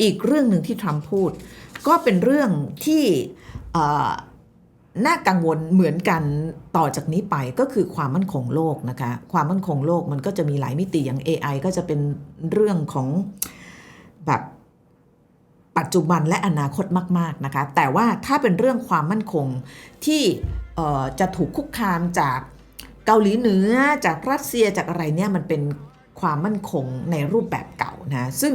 อีกเรื่องหนึ่งที่ทรัมป์พูด ก็เป็นเรื่องที่น่ากังวลเหมือนกันต่อจากนี้ไปก็คือความมั่นคงโลกนะคะ ความมั่นคงโลกมันก็จะมีหลายมิติอย่าง AI ก็จะเป็นเรื่องของแบบปัจจุบันและอนาคตมาก ๆนะคะ แต่ว่าถ้าเป็นเรื่องความมั่นคงที่จะถูกคุกคามจากเกาหลีเหนือจากรัสเซียจากอะไรเนี่ยมันเป็นความมั่นคงในรูปแบบเก่านะซึ่ง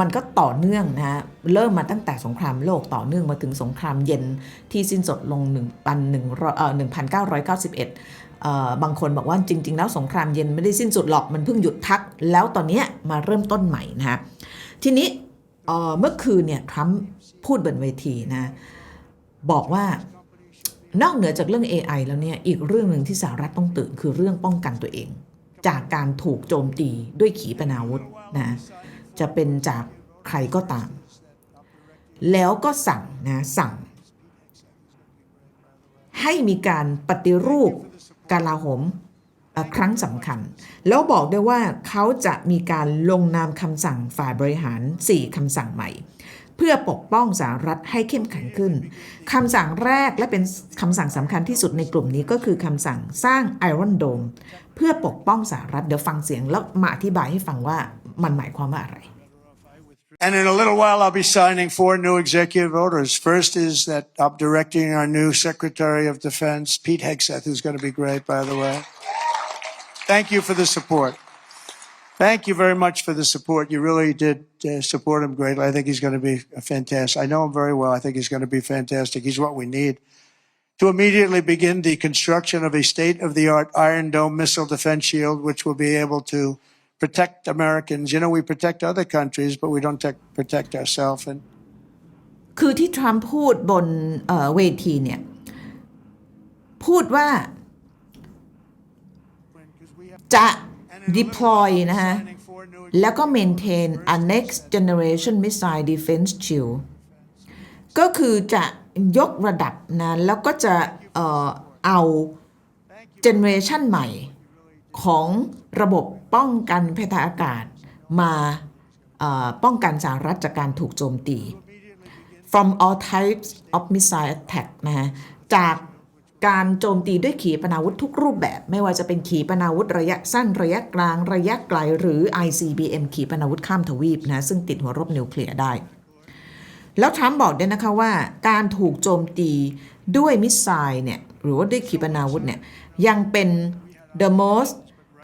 มันก็ต่อเนื่องนะฮะเริ่มมาตั้งแต่สงครามโลกต่อเนื่องมาถึงสงครามเย็นที่สิ้นสุดลง1ปัน1เอ่อ1991เอ่อบางคนบอกว่าจริง ๆ แล้วสงครามเย็นไม่ได้สิ้นสุดหรอกมันเพิ่งหยุดพัก แล้วตอนนี้มาเริ่มต้นใหม่นะฮะทีนี้เอ่อเมื่อคืนเนี่ยทรัมป์พูดบนเวทีนะบอกว่านอกเหนือจากเรื่อง AI แล้วเนี่ยอีกเรื่องหนึ่งที่สหรัฐต้องตื่นคือเรื่องป้องกันตัวเอง จากการถูกโจมตีด้วยขีปนาวุธนะ จะเป็นจากใครก็ตาม แล้วก็สั่งนะสั่ง ให้มีการปฏิรูปกาลาโหมครั้งสำคัญ แล้วบอกด้วยว่าเขาจะมีการลงนามคำสั่งฝ่ายบริหาร 4คำสั่งใหม่ เพื่อปกป้องสหรัฐให้เข้มแข็งขึ้นคำสั่งแรกและเป็นคำสั่งสำคัญที่สุดในกลุ่มนี้ก็คือคำสั่งสร้างไอรอนโดมเพื่อปกป้องสหรัฐเดี๋ยวฟังเสียงแล้วมาอธิบายให้ฟังว่า มันหมายความว่าอะไร And in a little while, I'll be signing four new executive orders. First is that I'm directing our new Secretary of Defense, Pete Hegseth, who's going to be great, by the way. Thank you for the support. Thank you very much for the support. You really did uh, support him greatly. I think he's going to be a fantastic. I know him very well. I think he's going to be fantastic. He's what we need to immediately begin the construction of a state of the art Iron Dome missile defense shield, which will be able to protect Americans. You know, we protect other countries, but we don't tech- protect ourselves. And คือที่ทรัมป์พูดบนเวทีเนี่ย พูดว่าจะ deploy นะฮะแล้วก็ maintain a next generation missile defense shield ก็คือจะยกระดับนะแล้วก็จะเอ่อเอา generation ใหม่ของระบบ ป้องกันภัยทางอากาศมาป้องกันสหรัฐจากการถูกโจมตี from all types of missile attack นะฮะจากการโจมตีด้วยขีปนาวุธทุกรูปแบบ ไม่ว่าจะเป็นขีปนาวุธระยะสั้นระยะกลางระยะไกลหรือ ICBM ขีปนาวุธข้ามทวีปนะซึ่งติดหัวรบนิวเคลียร์ได้ แล้วทรัมป์บอกด้วยนะคะว่าการถูกโจมตีด้วยมิสไซล์เนี่ยหรือว่าด้วยขีปนาวุธเนี่ยยังเป็น the most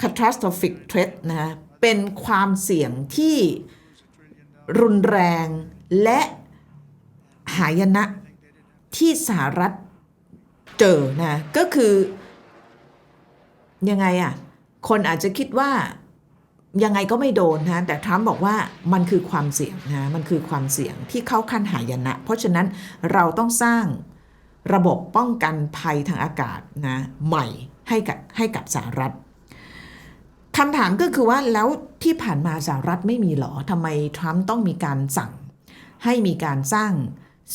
catastrophic threat นะฮะเป็นความเสี่ยงที่รุนแรงและหายนะที่สหรัฐเจอนะก็คือ ยังไงอะ คนอาจจะคิดว่ายังไงก็ไม่โดนนะแต่ทรัมป์บอกว่ามันคือความเสี่ยงนะมันคือความเสี่ยงที่เข้าขั้นหายนะ เพราะฉะนั้นเราต้องสร้างระบบป้องกันภัยทางอากาศนะใหม่ให้กับให้กับสหรัฐ คำถามก็คือว่าแล้วที่ผ่านมาสหรัฐไม่มีหรอทำไมทรัมป์ต้องมีการสั่ง ให้มีการสร้าง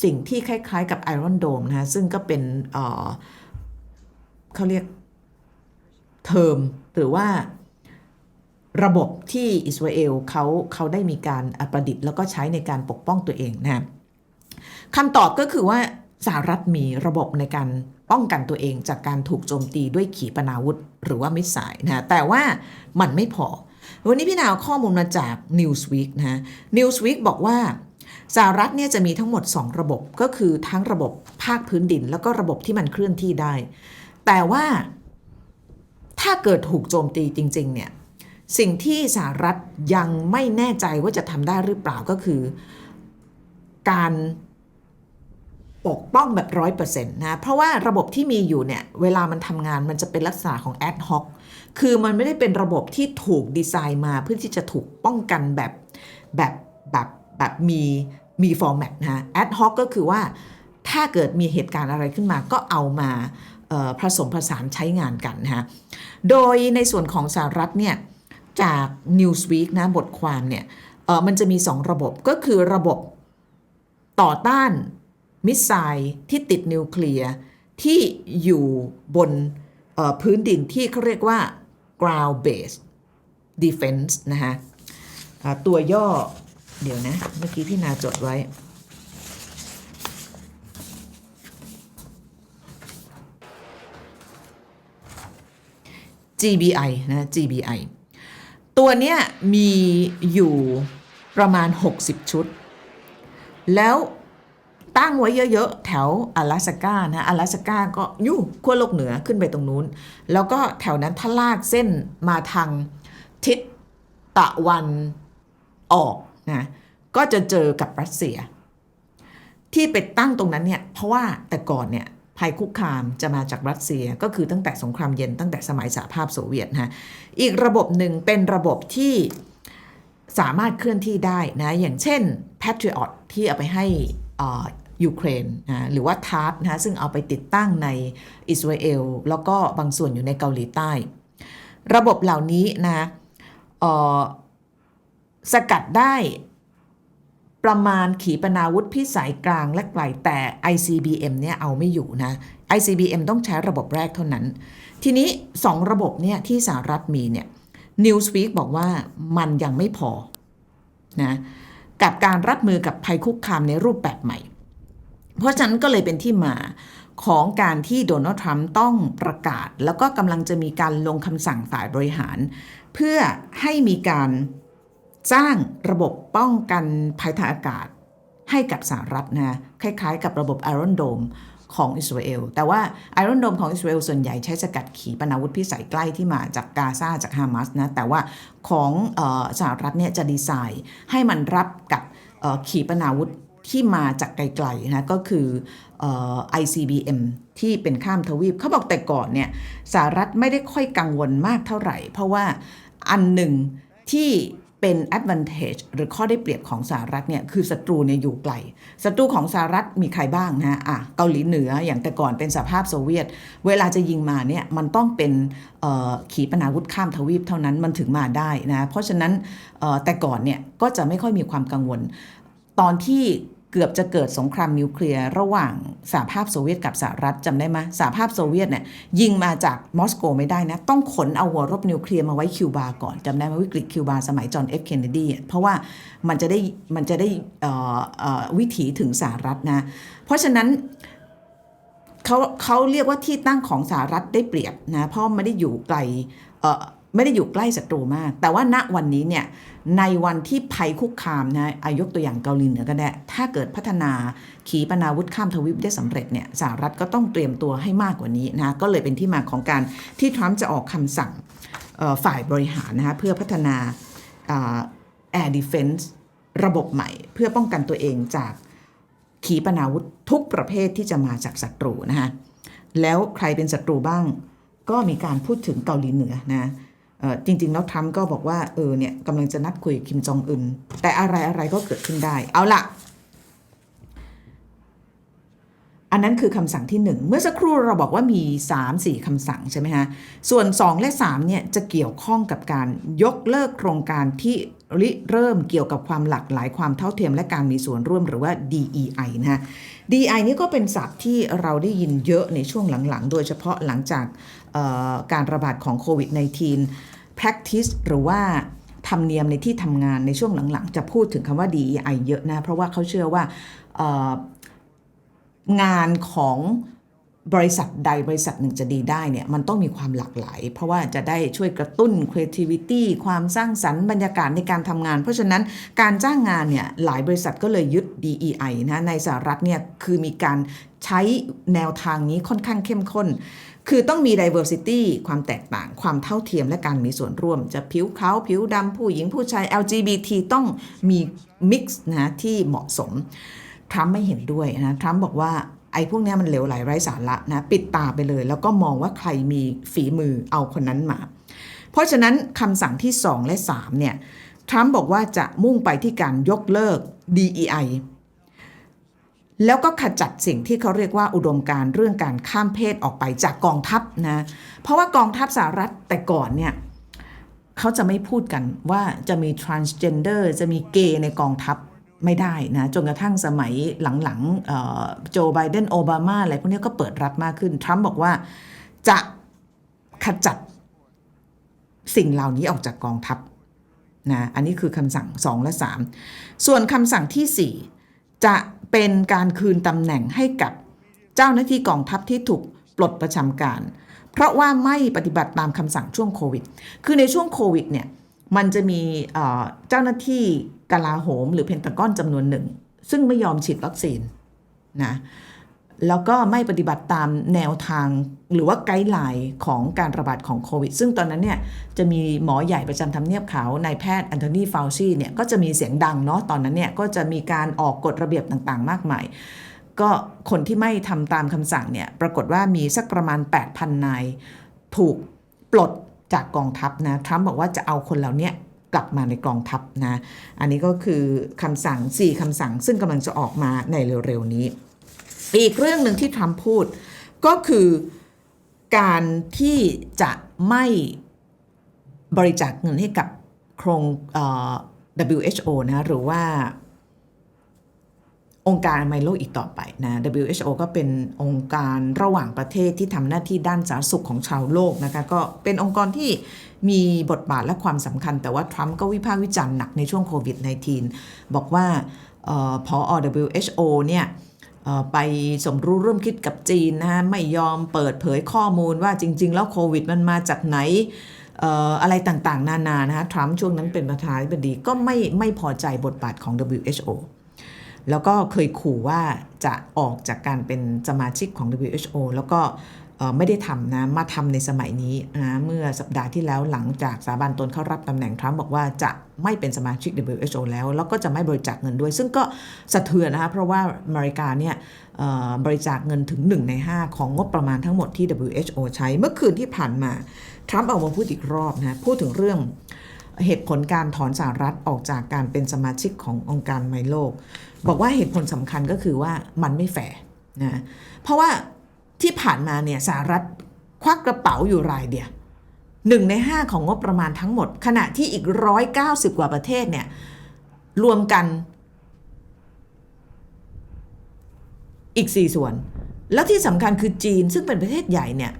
สิ่งที่คล้ายๆกับไอรอนโดมนะซึ่งก็เป็นเเขาเรียกเทอมหรือว่าระบบที่อิสราเอลเขาเขาได้มีการประดิษฐ์แล้วก็ใช้ในการปกป้องตัวเองนะคำตอบก็คือว่า สหรัฐมีระบบในการป้องกันตัวเองจากการถูกโจมตีด้วยขีปนาวุธ หรือว่ามิสไซล์นะแต่ว่ามันไม่พอ วันนี้พี่นาวข้อมูลมาจาก Newsweek นะฮะ Newsweek บอกว่าสหรัฐเนี่ยจะมีทั้งหมด 2 ระบบก็คือทั้งระบบภาคพื้นดิน แล้วก็ระบบที่มันเคลื่อนที่ได้ แต่ว่าถ้าเกิดถูกโจมตีจริง ๆ เนี่ย สิ่งที่สหรัฐยังไม่แน่ใจว่าจะทำได้หรือเปล่าก็คือ การ ปกป้องแบบร้อยเปอร์เซ็นต์นะเพราะว่าระบบที่มีอยู่เนี่ยเวลามันทำงานมันจะเป็นลักษณะของ ad hoc คือมันไม่ได้เป็นระบบที่ถูกดีไซน์มาเพื่อที่จะถูกป้องกันแบบแบบแบบแบบมีมีฟอร์แมตนะฮะ ad hoc ก็คือว่าถ้าเกิดมีเหตุการณ์อะไรขึ้นมาก็เอามาผสมผสานใช้งานกันนะฮะ โดยในส่วนของสหรัฐเนี่ยจาก Newsweek นะบทความเนี่ยมันจะมี 2 ระบบก็คือระบบต่อต้าน มิสไซล์ที่ติดนิวเคลียร์ที่อยู่บนพื้นดินที่เขาเรียกว่า ground based defense นะฮะตัวย่อเดี๋ยวนะ เมื่อกี้พี่นาจดไว้ GBI นะ GBI ตัวเนี้ยมีอยู่ประมาณ 60 ชุด แล้ว ตั้งไว้เยอะๆ แถว阿拉สก้านะ阿拉สก้าก็อยู่ขั้วโลกเหนือขึ้นไปตรงนู้น แล้วก็แถวนั้นถ้าลากเส้นมาทางทิศตะวันออกนะก็จะเจอกับรัสเซีย ที่ไปตั้งตรงนั้นเนี่ย เพราะว่าแต่ก่อนเนี่ย ภัยคุกคามจะมาจากรัสเซียก็คือตั้งแต่สงครามเย็นตั้งแต่สมัยสหภาพโซเวียตนะฮะอีกระบบหนึ่งเป็นระบบที่สามารถเคลื่อนที่ได้นะอย่างเช่น Patriot ที่เอาไปให้อ่า ยูเครนนะหรือว่าทาร์ตนะซึ่งเอาไปติดตั้งในอิสราเอลแล้วก็บางส่วนอยู่ในเกาหลีใต้ ระบบเหล่านี้นะสกัดได้ประมาณขีปนาวุธพิสัยกลางและไกลแต่ ICBM เนี่ยเอาไม่อยู่นะ ICBM ต้องใช้ระบบแรกเท่านั้น ทีนี้ 2 ระบบเนี่ยที่สหรัฐมีเนี่ย Newsweek บอกว่ามันยังไม่พอนะกับการรับมือกับภัยคุกคามในรูปแบบใหม่ เพราะฉะนั้นก็เลยเป็นที่มาของการที่โดนัลด์ทรัมป์ต้องประกาศ แล้วก็กำลังจะมีการลงคำสั่งฝ่ายบริหาร เพื่อให้มีการสร้างระบบป้องกันภัยทางอากาศให้กับสหรัฐนะคล้ายๆ กับระบบ Iron Dome ของอิสราเอล แต่ว่า Iron Dome ของอิสราเอลส่วนใหญ่ใช้สกัดขีปนาวุธพิสัยใกล้ที่มาจากกาซาจากฮามาสนะ แต่ว่าของออสหรัฐเนี่ยจะดีไซน์ให้มันรับกับขีปนาวุธ ที่มาจากไกลๆนะก็คือออ ICBM ที่เป็นข้ามทวีปเขาบอกแต่ก่อนเนี่ยสหรัฐไม่ได้ค่อยกังวลมากเท่าไหร่ เพราะว่าอันหนึ่งที่เป็น advantage หรือข้อได้เปรียบของสหรัฐเนี่ยคือศัตรูเนี่ยอยู่ไกลศัตรูของสหรัฐมีใครบ้างนะอะเกาหลีเหนืออย่างแต่ก่อนเป็นสหภาพโซเวียต เวลาจะยิงมาเนี่ยมันต้องเป็นเอ่อขีปนาวุธข้ามทวีปเท่านั้นมันถึงมาได้นะเพราะฉะนั้นแต่ก่อนเนี่ยก็จะไม่ค่อยมีความกังวล ตอนที่ เกือบจะเกิดสงครามนิวเคลียร์ระหว่างสหภาพโซเวียตกับสหรัฐจำได้ไหมสหภาพโซเวียตเนี่ยยิงมาจากมอสโกไม่ได้นะ ต้องขนเอาหัวรบนิวเคลียร์มาไว้คิวบาก่อนจำได้ไหมวิกฤตคิวบาสมัยจอห์นเอฟเคนเนดีเพราะว่ามันจะได้มันจะได้วิถีถึงสหรัฐนะ เพราะฉะนั้นเขาเขาเรียกว่าที่ตั้งของสหรัฐได้เปรียบนะเพราะไม่ได้อยู่ไกล ไม่ได้อยู่ใกล้ศัตรูมาก แต่ว่าณวันนี้เนี่ยในวันที่ภัยคุกคามนะอายกตัวอย่างเกาหลีเหนือก็ได้ ถ้าเกิดพัฒนาขีปนาวุธข้ามทวีปได้สำเร็จเนี่ยสหรัฐก็ต้องเตรียมตัวให้มากกว่านี้นะก็เลยเป็นที่มาของการที่ทรัมป์จะออกคำสั่งฝ่ายบริหารนะคะเพื่อพัฒนาอ่า Air Defense ระบบใหม่ เพื่อป้องกันตัวเองจากขีปนาวุธทุกประเภทที่จะมาจากศัตรูนะฮะแล้วใครเป็นศัตรูบ้างก็มีการพูดถึงเกาหลีเหนือนะ จริงๆ แล้วทรัมป์ก็บอกว่าเออเนี่ยกำลังจะนัดคุยกิมจองอึนแต่อะไรอะไรก็เกิดขึ้นได้ เอาละอันนั้นคือคำสั่งที่ 1 เมื่อสักครู่เราบอกว่ามี 3-4คำสั่งใช่ไหมฮะ ส่วน 2 และ 3 เนี่ยจะเกี่ยวข้องกับการยกเลิกโครงการที่ ริเริ่มเกี่ยวกับความหลากหลายความเท่าเทียมและการมีส่วนร่วมหรือว่า DEI นะฮะ DEI นี่ก็เป็นศัพท์ที่เราได้ยินเยอะในช่วงหลังๆ โดยเฉพาะหลังจากการระบาดของโควิด -19 practice หรือว่าธรรมเนียมในที่ทำงานในช่วงหลังๆ จะพูดถึงคำว่า DEI เยอะนะ เพราะว่าเขาเชื่อว่างานของ บริษัทใดบริษัทหนึ่งจะดีได้เนี่ยมันต้องมีความหลากหลาย เพราะว่าจะได้ช่วยกระตุ้น creativity ความสร้างสรรค์บรรยากาศในการทำงาน เพราะฉะนั้นการจ้างงานเนี่ยหลายบริษัทก็เลยยึด DEI นะในสหรัฐเนี่ยคือมีการใช้แนวทางนี้ค่อนข้างเข้มข้น คือต้องมี diversity ความแตกต่าง ความเท่าเทียมและการมีส่วนร่วม จะผิวขาวผิวดำผู้หญิงผู้ชาย LGBT ต้องมี mix นะที่เหมาะสมทรัมป์ไม่เห็นด้วยนะทรัมป์บอกว่า ไอ้พวกนี้มันเหลวไหลไร้สาระนะปิดตาไปเลย แล้วก็มองว่าใครมีฝีมือเอาคนนั้นมา เพราะฉะนั้นคำสั่งที่ 2 และ 3 เนี่ยทรัมป์บอกว่าจะมุ่งไปที่การยกเลิก DEI แล้วก็ขจัดสิ่งที่เขาเรียกว่าอุดมการเรื่องการข้ามเพศออกไปจากกองทัพนะเพราะว่ากองทัพสหรัฐแต่ก่อนเนี่ยเขาจะไม่พูดกันว่าจะมี transgender จะมีเกย์ในกองทัพ ไม่ได้นะจนกระทั่งสมัยหลังๆโจไบเดนโอบามาอะไรพวกนี้ก็เปิดรับมากขึ้น ทรัมป์บอกว่าจะขจัดสิ่งเหล่านี้ออกจากกองทัพนะอันนี้คือคำสั่ง 2 และ 3 ส่วนคำสั่งทีสี่4 จะเป็นการคืนตำแหน่งให้กับเจ้าหน้าที่กองทัพที่ถูกปลดประจำการ เพราะว่าไม่ปฏิบัติตามคำสั่งช่วงโควิด คือในช่วงโควิดเนี่ยมันจะมีเจ้าหน้าที่ กลาโหม หรือเพนตากอนจำนวนหนึ่ง ซึ่งไม่ยอมฉีดวัคซีนนะแล้วก็ไม่ปฏิบัติตามแนวทางหรือว่าไกด์ไลน์ของการระบาดของโควิด ซึ่งตอนนั้นเนี่ยจะมีหมอใหญ่ประจำทำเนียบขาวนายแพทย์แอนโทนีฟาวชีเนี่ยก็จะมีเสียงดังเนาะตอนนั้นเนี่ยก็จะมีการออกกฎระเบียบต่างๆ มากมาย ก็คนที่ไม่ทำตามคำสั่งเนี่ยปรากฏว่ามีสักประมาณ 8,000 นาย ถูกปลดจากกองทัพนะทรัมป์บอกว่าจะเอาคนเหล่านี้ กลับมาในกองทัพนะ อันนี้ก็คือคำสั่ง 4คำสั่งซึ่งกำลังจะออกมาในเร็วๆนี้ อีกเรื่องหนึ่งที่ทรัมป์พูดก็คือการที่จะไม่บริจาคเงินให้กับโครง WHO นะหรือว่า องค์การอนามัยโลอีกต่อไปนะ WHO ก็เป็นองค์การระหว่างประเทศที่ทำหน้าที่ด้านสาธารณสุขของชาวโลกนะคะ ก็เป็นองค์กรที่มีบทบาทและความสำคัญ แต่ว่าทรัมป์ก็วิพากษ์วิจารณ์หนักในช่วงโควิด -19 บอกว่าออพอ WHO เนี่ยไปสมรู้ร่วมคิดกับจีนนะไม่ยอมเปิดเผยข้อมูลว่าจริง ๆ แล้วโควิดมันมาจากไหนเอ่ออะไรต่างๆ นานานะฮะทรัมป์ช่วงนั้นเป็นประธานาธิบดีก็ไม่ไม่พอใจบทบาทของ WHO แล้วก็เคยขู่ว่าจะออกจากการเป็นสมาชิกของ WHO แล้วก็ไม่ได้ทำนะ มาทำในสมัยนี้นะเมื่อสัปดาห์ที่แล้วหลังจากสาบานตนเข้ารับตำแหน่งทรัมป์บอกว่าจะไม่เป็นสมาชิก WHO แล้ว แล้วก็จะไม่บริจาคเงินด้วย ซึ่งก็สะเทือนนะคะเพราะว่าอเมริกาเนี่ยบริจาคเงินถึง 1 ใน 5 ของงบประมาณทั้งหมดที่ WHO ใช้เมื่อคืนที่ผ่านมา ทรัมป์ออกมาพูดอีกรอบนะ พูดถึงเรื่อง เหตุผลการถอนสหรัฐออกจากการเป็นสมาชิกขององค์การอนามัยโลก บอกว่าเหตุผลสำคัญก็คือว่ามันไม่แฟร์นะเพราะว่าที่ผ่านมาเนี่ยสหรัฐควักกระเป๋าอยู่รายเดียวหนึ่งในห้าของงบประมาณทั้งหมด ขณะที่อีกร้อยเก้าสิบกว่าประเทศเนี่ยรวมกันอีกสี่ส่วน แล้วที่สำคัญคือจีนซึ่งเป็นประเทศใหญ่เนี่ย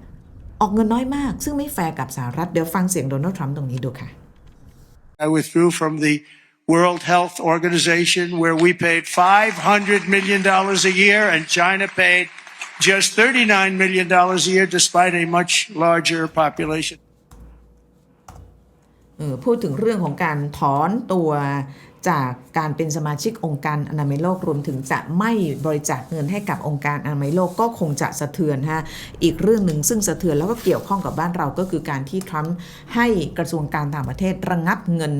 ออกเงินน้อยมาก ซึ่งไม่แฟร์กับสหรัฐ เดี๋ยวฟังเสียงโดนัลด์ทรัมป์ตรงนี้ดูค่ะ I withdrew from the World Health Organization, where we paid $500 million a year, and China paid just $39 million a year, despite a much larger population. เออพูดถึงเรื่องของการถอนตัว จากการเป็นสมาชิกองค์การอนามัยโลกรวมถึงจะไม่บริจาคเงินให้กับองค์การอนามัยโลกก็คงจะสะเทือนฮะอีกเรื่องหนึ่งซึ่งสะเทือนแล้วก็เกี่ยวข้องกับบ้านเราก็คือการที่ทรัมป์ให้กระทรวงการต่างประเทศระงับเงิน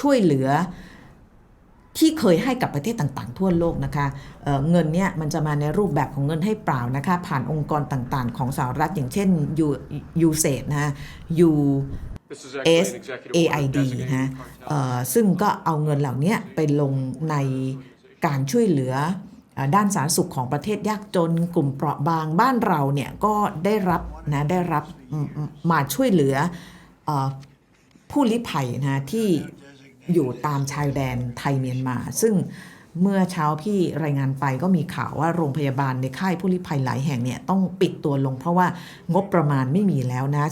ช่วยเหลือที่เคยให้กับประเทศต่างๆ ทั่วโลกนะคะเเงินเนี่ยมันจะมาในรูปแบบของเงินให้เปล่านะคะผ่านองค์กรต่างๆ ของสหรัฐอย่างเช่นยูยูเซนะฮะยู This is actually an executive order SAID designating นะ cartel. เอ่อซึ่งก็เอาเงินเหล่านี้ไปลงในการช่วยเหลือเอ่อด้านสาธารณสุขของประเทศยากจนกลุ่มเปราะบางบ้านเราเนี่ยก็ได้รับนะได้รับอืมมาช่วยเหลือเอ่อผู้ลี้ภัยนะที่อยู่ตามชายแดนไทยเมียนมา ซึ่งเมื่อเช้าพี่รายงานไปก็มีข่าวว่าโรงพยาบาลในค่ายผู้ลี้ภัยหลายแห่งเนี่ยต้องปิดตัวลงเพราะว่างบประมาณไม่มีแล้วนะ